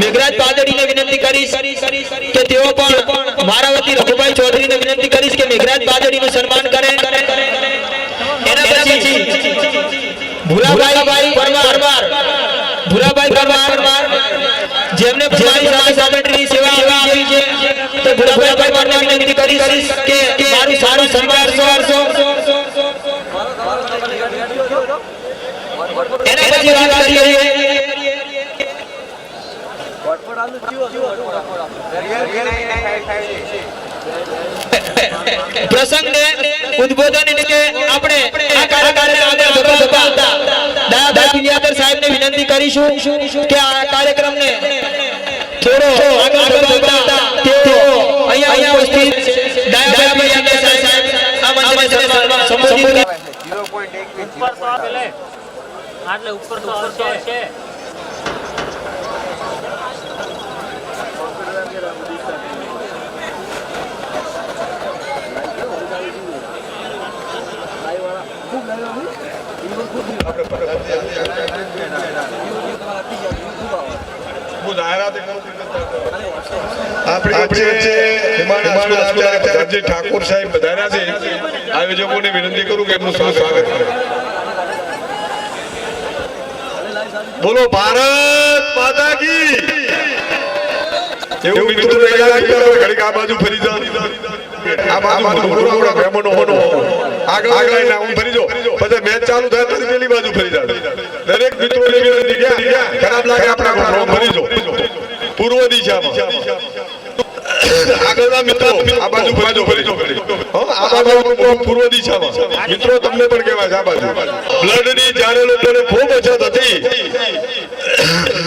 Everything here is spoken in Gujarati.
મેઘરાજ પાદડીને વિનંતી કરીશ કે તેઓ પણ મારા વતી રઘુભાઈ ચૌધરીને વિનંતી કરીશ કે મેઘરાજ પાદડીનું સન્માન કરે. એના પછી ભુલાભાઈ પરમાર પરમાર, જેમને મારી સાથે સેક્રેટરીની સેવા આપી છે, તો ભુરાભાઈ પરમારને વિનંતી કરીશ કે મારું સારું સન્માન કરશો. એના પછી પ્રસંગને ઉદ્બોધન એટલે કે આપણે આ કાર્યક્રમને આગળ ધપાવતા દાદા પિલિયાદર સાહેબને વિનંતી કરીશું કે આ કાર્યક્રમને થોડો આગળ ધપાવતા તેઓ અહીંયા અહીંયા ઉપસ્થિત દાદા પિલિયાદર સાહેબ આ મંચને સંબોધિત 0.1 ઉપર તો આપે લે આટલે ઉપર તો છું. આપણી જે ઠાકોર સાહેબ વધાર્યા છે આયોજકોને વિનંતી કરું કે એમનું સ્વાગત કરે. બોલો ભારત માતા કી! એવું મિત્રો ઘડીક આ બાજુ ફરી જાઓ. આ બાજુ મહેમાનો આગળ આગળ ફરી મેચ ચાલુ થાય તો પેલી બાજુ ફરી જાય. દરેક મિત્રો ખરાબ લાગે આપણા જો. આગળના મિત્રો આ બાજુ બાજુ ફરી હો, આ પૂર્વ દિશામાં મિત્રો તમને પણ કહેવાય છે આ બાજુ. બ્લડની જયારે લોકોને ખૂબ અછત હતી.